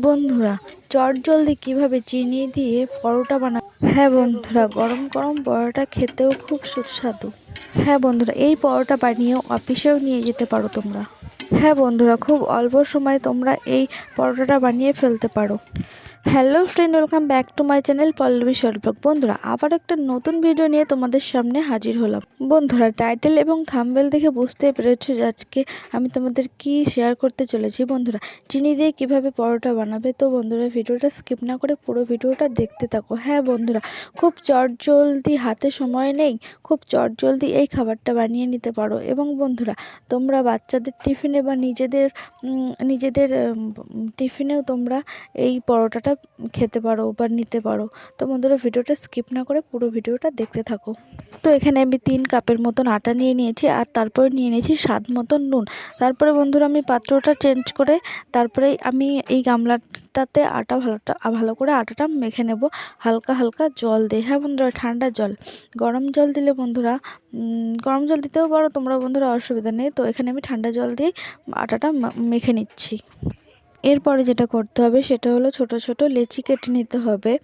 বন্ধুরা চট জলদি কীভাবে চিনি দিয়ে পরোটা বানা হ্যাঁ বন্ধুরা, গরম গরম পরোটা খেতেও খুব সুস্বাদু। হ্যাঁ বন্ধুরা, এই পরোটা বানিয়ে অফিসেও নিয়ে যেতে পারো তোমরা। হ্যাঁ বন্ধুরা, খুব অল্প সময়ে তোমরা এই পরোটাটা বানিয়ে ফেলতে পারো। Hello friend welcome back to my channel Pallavi স্বরূপক বন্ধুরা আবার একটা নতুন ভিডিও নিয়ে তোমাদের সামনে হাজির হলাম। বন্ধুরা টাইটেল এবং থাম্বেল দেখে বুঝতে পেরেছ যে আজকে আমি তোমাদের কি শেয়ার করতে চলেছি? বন্ধুরা, চিনি দিয়ে কীভাবে পরোটা বানাবে? তো বন্ধুরা, ভিডিওটা স্কিপ না করে পুরো ভিডিওটা দেখতে থাকো। হ্যাঁ বন্ধুরা, খুব চটজলদি, হাতে সময় নেই, খুব চটজলদি এই খাবারটা বানিয়ে নিতে পারো। এবং বন্ধুরা, তোমরা বাচ্চাদের টিফিনে বা নিজেদের নিজেদের টিফিনেও তোমরা এই পরোটাটা খেতে পারো বা নিতে পারো। তো বন্ধুরা, ভিডিওটা স্কিপ না করে পুরো ভিডিওটা দেখতে থাকো। তো এখানে আমি তিন কাপের মতন আটা নিয়ে নিয়েছি আর তারপরে নিয়ে নিয়েছি স্বাদ মতন নুন। তারপরে বন্ধুরা, আমি পাত্রটা চেঞ্জ করে তারপরে আমি এই গামলাটাতে আটা ভালোটা, ভালো করে আটাটা মেখে নেব। হালকা হালকা জল দিয়ে। হ্যাঁ বন্ধুরা, ঠান্ডা জল। গরম জল দিলে বন্ধুরা গরম জল দিতেও পারো, তোমরা বন্ধুরা অসুবিধা নেই। তো এখানে আমি ঠান্ডা জল দিয়ে আটাটা মেখে নিচ্ছি। এরপরে যেটা করতে হবে সেটা হলো ছোট ছোট লেচি কেটে নিতে হবে।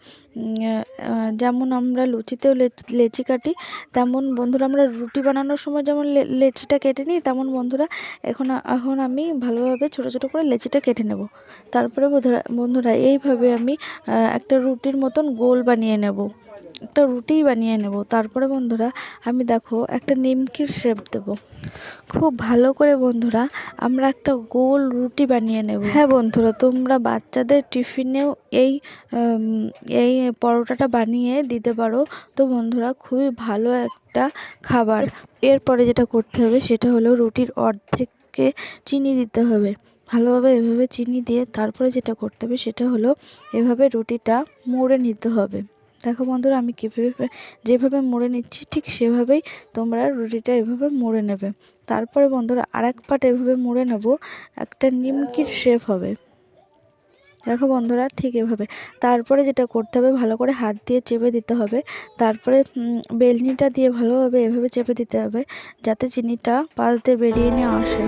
যেমন আমরা লুচিতেও লেচ- কাটি, তেমন বন্ধুরা আমরা রুটি বানানোর সময় যেমন লেচিটা কেটে নিই, তেমন বন্ধুরা এখন এখন আমি ভালোভাবে ছোট ছোট করে লেচিটা কেটে নেব। তারপরে বন্ধুরা বন্ধুরা, এইভাবে আমি একটা রুটির মতন গোল বানিয়ে নেব। একটা রুটিই বানিয়ে নেব। তারপরে বন্ধুরা, আমি দেখো একটা নিমকির শেপ দেব। খুব ভালো করে বন্ধুরা, আমরা একটা গোল রুটি বানিয়ে নেব। হ্যাঁ বন্ধুরা, তোমরা বাচ্চাদের টিফিনেও এই এই পরোটাটা বানিয়ে দিতে পারো। তো বন্ধুরা, খুবই ভালো একটা খাবার। এরপরে যেটা করতে হবে, সেটা হলো রুটির অর্ধেককে চিনি দিতে হবে। ভালোভাবে এভাবে চিনি দিয়ে তারপরে যেটা করতে হবে, সেটা হলো এভাবে রুটিটা মুড়ে নিতে হবে। দেখো বন্ধুরা, আমি কীভাবে যেভাবে মুড়ে নিচ্ছি, ঠিক সেভাবেই তোমরা রুটিটা এভাবে মুড়ে নেবে। তারপরে বন্ধুরা, আরেক পাট এভাবে মুড়ে নেব, একটা নিমকির শেপ হবে। দেখো বন্ধুরা, ঠিক এভাবে। তারপরে যেটা করতে হবে, ভালো করে হাত দিয়ে চেপে দিতে হবে। তারপরে বেলনিটা দিয়ে ভালোভাবে এভাবে চেপে দিতে হবে, যাতে চিনিটা পাশ দিয়ে বেরিয়ে নিয়ে আসে।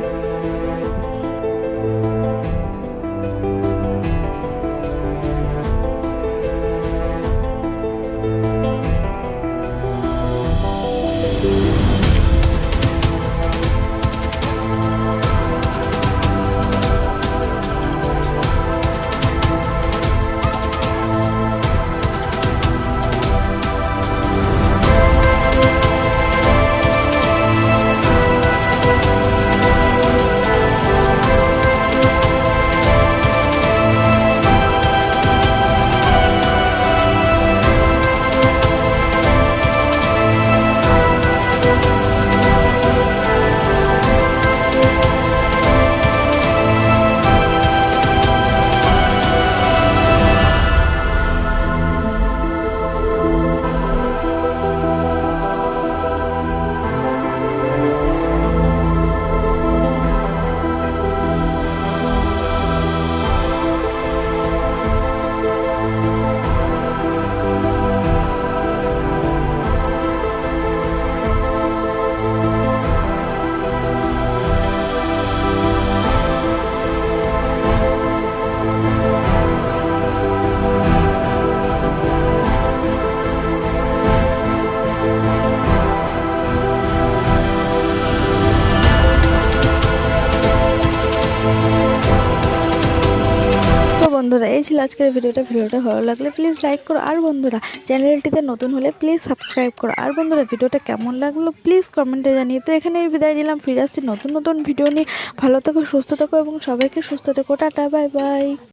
বন্ধুরা, এই ছিল আজকের ভিডিওটা। ভিডিওটা ভালো লাগলে প্লিজ লাইক করো। আর বন্ধুরা চ্যানেলটিতে নতুন হলে প্লিজ সাবস্ক্রাইব করো। আর বন্ধুরা, ভিডিওটা কেমন লাগল প্লিজ কমেন্টে জানিয়ে তো এখানে বিদায় নিলাম, ফিরে আসছি নতুন নতুন ভিডিও নিয়ে। ভালো থেকো, সুস্থ থেকো এবং সবাইকে সুস্থ থেকো। Tata bye bye